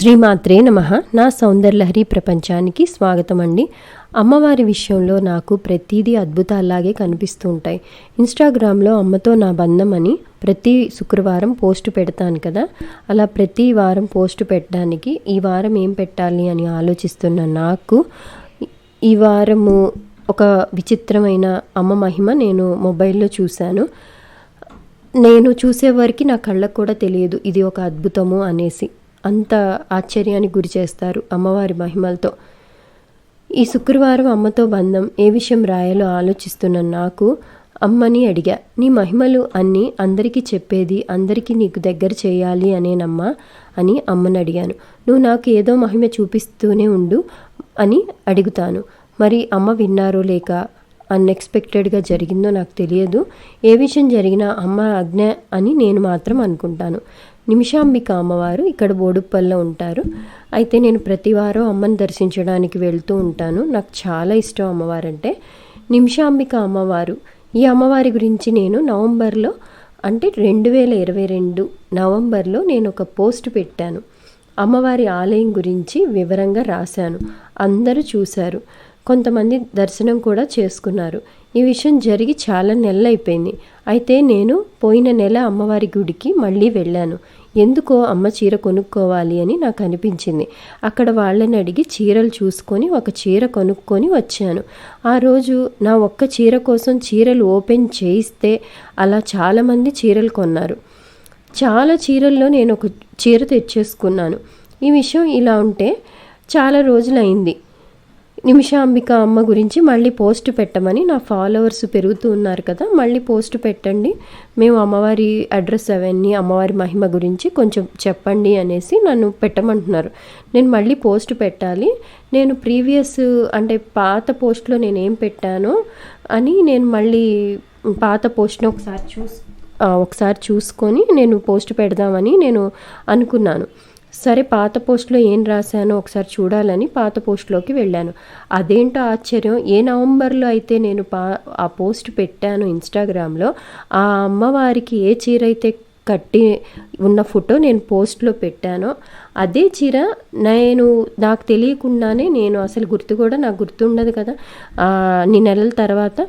శ్రీమాత్రే నమ. నా సౌందర్యలహరి ప్రపంచానికి స్వాగతం అండి. అమ్మవారి విషయంలో నాకు ప్రతిదీ అద్భుతాల్లాగే కనిపిస్తూ ఉంటాయి. ఇన్స్టాగ్రామ్లో అమ్మతో నా బంధం అని ప్రతి శుక్రవారం పోస్ట్ పెడతాను కదా. అలా ప్రతి వారం పోస్ట్ పెట్టడానికి ఈ వారం ఏం పెట్టాలి అని ఆలోచిస్తున్న నాకు ఈ వారము ఒక విచిత్రమైన అమ్మ మహిమ నేను మొబైల్లో చూశాను. నేను చూసేవారికి నా కళ్ళకు కూడా తెలియదు ఇది ఒక అద్భుతము అనేసి. అంత ఆశ్చర్యానికి గురి చేస్తారు అమ్మవారి మహిమలతో. ఈ శుక్రవారం అమ్మతో బంధం ఏ విషయం రాయాలో ఆలోచిస్తున్న నాకు అమ్మని అడిగా నీ మహిమలు అన్నీ అందరికీ చెప్పేది అందరికీ నీకు దగ్గర చేయాలి అనేనమ్మా అని అమ్మని అడిగాను. నువ్వు నాకు ఏదో మహిమ చూపిస్తూనే ఉండు అని అడుగుతాను. మరి అమ్మ విన్నారో లేక? అన్ఎక్స్పెక్టెడ్గా జరిగిందో నాకు తెలియదు. ఏ విషయం జరిగినా అమ్మ ఆజ్ఞ అని నేను మాత్రం అనుకుంటాను. నిమిషాంబిక అమ్మవారు ఇక్కడ బోడుప్పల్లో ఉంటారు. అయితే నేను ప్రతివారం అమ్మని దర్శించడానికి వెళ్తూ ఉంటాను. నాకు చాలా ఇష్టం అమ్మవారంటే. నిమిషాంబిక అమ్మవారు. ఈ అమ్మవారి గురించి నేను నవంబర్లో అంటే రెండు వేల ఇరవై రెండు నవంబర్లో నేను ఒక పోస్ట్ పెట్టాను. అమ్మవారి ఆలయం గురించి వివరంగా రాశాను. అందరూ చూశారు. కొంతమంది దర్శనం కూడా చేసుకున్నారు. ఈ విషయం జరిగి చాలా నెలలు అయిపోయింది అయితే నేను పోయిన నెల అమ్మవారి గుడికి మళ్ళీ వెళ్ళాను. ఎందుకో అమ్మ చీర కొనుక్కోవాలి అని నాకు అనిపించింది. అక్కడ వాళ్ళని అడిగి చీరలు చూసుకొని ఒక చీర కొనుక్కొని వచ్చాను. ఆ రోజు నా ఒక్క చీర కోసం చీరలు ఓపెన్ చేయిస్తే అలా చాలామంది చీరలు కొన్నారు. చాలా చీరల్లో నేను ఒక చీర తెచ్చేసుకున్నాను. ఈ విషయం ఇలా ఉంటే చాలా రోజులైంది. నిమిషాంబిక అమ్మ గురించి మళ్ళీ పోస్ట్ పెట్టమని నా ఫాలోవర్స్ పెరుగుతూ ఉన్నారు కదా మళ్ళీ పోస్ట్ పెట్టండి. మేము అమ్మవారి అడ్రస్ అవన్నీ అమ్మవారి మహిమ గురించి కొంచెం చెప్పండి అనేసి నన్ను పెట్టమంటున్నారు. నేను మళ్ళీ పోస్ట్ పెట్టాలి. నేను ప్రీవియస్ అంటే పాత పోస్ట్లో నేను ఏం పెట్టానో అని నేను మళ్ళీ పాత పోస్ట్ని ఒకసారి చూస్ ఒకసారి చూసుకొని నేను పోస్ట్ పెడదామని నేను అనుకున్నాను. సరే పాత పోస్ట్లో ఏం రాశానో ఒకసారి చూడాలని పాత పోస్ట్లోకి వెళ్ళాను. అదేంటో ఆశ్చర్యం. ఏ నవంబర్లో అయితే నేను పా ఆ పోస్ట్ పెట్టాను ఇన్స్టాగ్రామ్లో ఆ అమ్మవారికి ఏ చీర అయితే కట్టి ఉన్న ఫోటో నేను పోస్ట్లో పెట్టానో అదే చీర నేను నాకు తెలియకుండానే నేను అసలు గుర్తు కూడా నాకు గుర్తుండదు కదా. అన్ని నెలల తర్వాత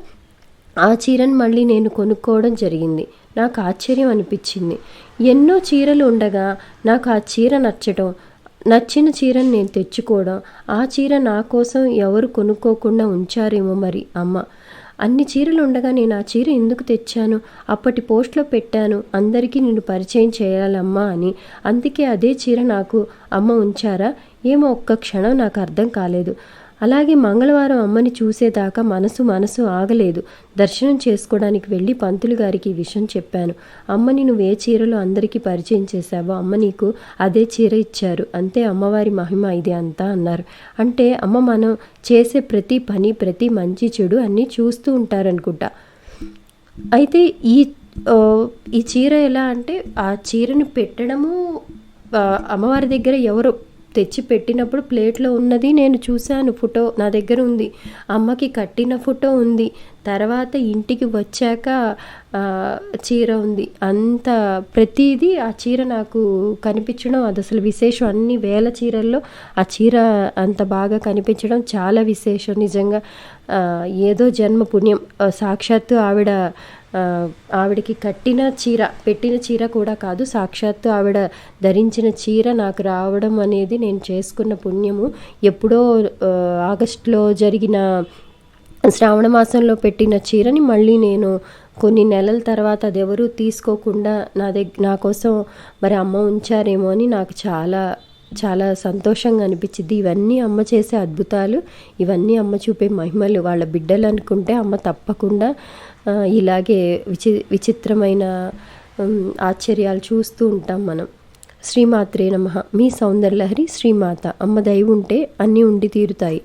ఆ చీరను మళ్ళీ నేను కొనుక్కోవడం జరిగింది. నాకు ఆశ్చర్యం అనిపించింది. ఎన్నో చీరలు ఉండగా నాకు ఆ చీర నచ్చడం నచ్చిన చీరను నేను తెచ్చుకోవడం ఆ చీర నా కోసం ఎవరు కొనుక్కోకుండా ఉంచారేమో మరి అమ్మ. అన్ని చీరలు ఉండగా నేను ఆ చీర ఎందుకు తెచ్చాను? అప్పటి పోస్ట్లో పెట్టాను. అందరికీ నేను పరిచయం చేయాలమ్మా అని. అందుకే అదే చీర నాకు అమ్మ ఉంచారా? ఏమో ఒక్క క్షణం నాకు అర్థం కాలేదు. అలాగే మంగళవారం అమ్మని చూసేదాకా మనసు మనసు ఆగలేదు. దర్శనం చేసుకోవడానికి వెళ్ళి పంతులు గారికి ఈ విషయం చెప్పాను. అమ్మని నువ్వు ఏ చీరలో అందరికీ పరిచయం చేశావో? అమ్మ నీకు అదే చీర ఇచ్చారు. అంతే అమ్మవారి మహిమ ఇది అంతా అన్నారు. అంటే అమ్మ మనం చేసే ప్రతి పని ప్రతి మంచి చెడు అన్నీ చూస్తూ ఉంటారనుకుంటా. అయితే ఈ ఈ చీర ఎలా అంటే ఆ చీరను పెట్టడము అమ్మవారి దగ్గర ఎవరు తెచ్చి పెట్టినప్పుడు ప్లేట్లో ఉన్నది నేను చూశాను ఫోటో నా దగ్గర ఉంది. అమ్మకి కట్టిన ఫోటో ఉంది. తర్వాత ఇంటికి వచ్చాక చీర ఉంది. అంత ప్రతిదీ ఆ చీర నాకు కనిపించడం అది అసలు విశేషం. అన్ని వేల చీరల్లో ఆ చీర అంత బాగా కనిపించడం చాలా విశేషం. నిజంగా ఏదో జన్మ పుణ్యం. సాక్షాత్తు ఆవిడ ఆవిడకి కట్టిన చీర పెట్టిన చీర కూడా కాదు సాక్షాత్తు ఆవిడ ధరించిన చీర నాకు రావడం అనేది నేను చేసుకున్న పుణ్యము. ఎప్పుడో ఆగస్టులో జరిగిన శ్రావణ మాసంలో పెట్టిన చీరని మళ్ళీ నేను కొన్ని నెలల తర్వాత అది ఎవరూ తీసుకోకుండా నా దగ్గర నా కోసం మరి అమ్మ ఉంచారేమో అని నాకు చాలా చాలా సంతోషంగా అనిపించింది. ఇవన్నీ అమ్మ చేసే అద్భుతాలు ఇవన్నీ అమ్మ చూపే మహిమలు. వాళ్ళ బిడ్డలు అనుకుంటే అమ్మ తప్పకుండా ఇలాగే విచి విచిత్రమైన ఆశ్చర్యాలు చూస్తూ ఉంటాం మనం. శ్రీమాత్రే నమ. మీ సౌందర్యలహరి శ్రీమాత. అమ్మ దయ ఉంటే అన్నీ ఉండి తీరుతాయి.